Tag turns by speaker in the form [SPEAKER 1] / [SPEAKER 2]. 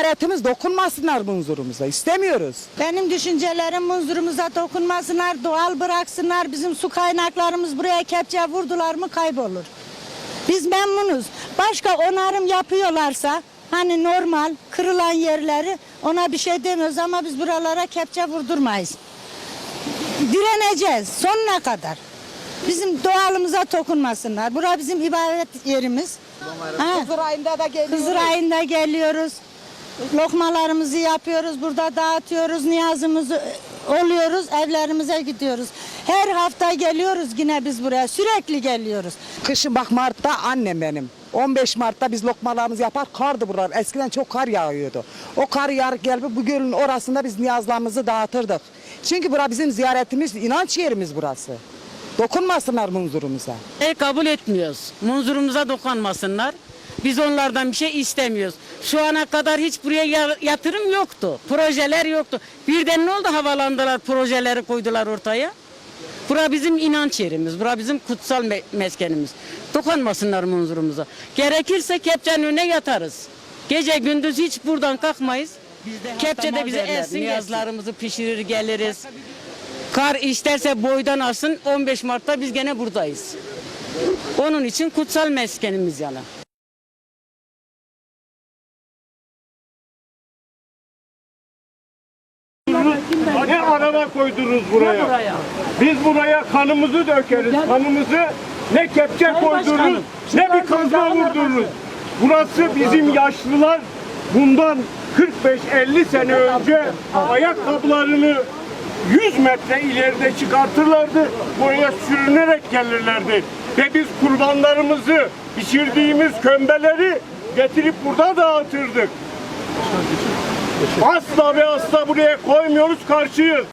[SPEAKER 1] Ziyaretimiz dokunmasınlar munzurumuza. istemiyoruz.
[SPEAKER 2] Benim düşüncelerim munzurumuza dokunmasınlar, doğal bıraksınlar. Bizim su kaynaklarımız buraya kepçe vurdular mı kaybolur. Biz memnunuz. Başka onarım yapıyorlarsa hani normal kırılan yerleri ona bir şey demiyoruz ama biz buralara kepçe vurdurmayız. Direneceğiz sonuna kadar. Bizim doğalımıza dokunmasınlar. Bura bizim ibadet yerimiz. Ha.
[SPEAKER 1] Hızır ayında da geliyoruz.
[SPEAKER 2] Hızır ayında geliyoruz. Lokmalarımızı yapıyoruz. Burada dağıtıyoruz. Niyazımızı oluyoruz. Evlerimize gidiyoruz. Her hafta geliyoruz yine biz buraya. Sürekli geliyoruz.
[SPEAKER 1] Kışın bak Mart'ta annem benim. 15 Mart'ta biz lokmalarımızı yapar kardı buralar. Eskiden çok kar yağıyordu. O kar yağar gelip bu gölün orasında biz niyazlarımızı dağıtırdık. Çünkü bura bizim ziyaretimiz, inanç yerimiz burası. Dokunmasınlar munzurumuza.
[SPEAKER 3] E, kabul etmiyoruz. Munzurumuza dokunmasınlar. Biz onlardan bir şey istemiyoruz. Şu ana kadar hiç buraya ya- yatırım yoktu. Projeler yoktu. Birden ne oldu havalandılar projeleri koydular ortaya. Bura bizim inanç yerimiz. Bura bizim kutsal me- meskenimiz. Dokunmasınlar munzurumuza. Gerekirse kepçenin önüne yatarız. Gece gündüz hiç buradan kalkmayız. Kepçede bize elsin yazlarımızı pişirir geliriz. Kar isterse boydan alsın 15 Mart'ta biz gene buradayız. Onun için kutsal meskenimiz yani.
[SPEAKER 4] Ne araba koydunuz buraya?
[SPEAKER 3] buraya?
[SPEAKER 4] Biz buraya kanımızı dökeriz. Kanımızı ne kepçe koydururuz
[SPEAKER 3] başkanım,
[SPEAKER 4] ne bir kazma vurdururuz. Burası bizim yaşlılar bundan 45-50 sene önce ayakkabılarını 100 metre ileride çıkartırlardı. Buraya sürünerek gelirlerdi. Ve biz kurbanlarımızı, pişirdiğimiz kömbeleri getirip burada dağıtırdık. Asla ve asla buraya koymuyoruz, karşıyız.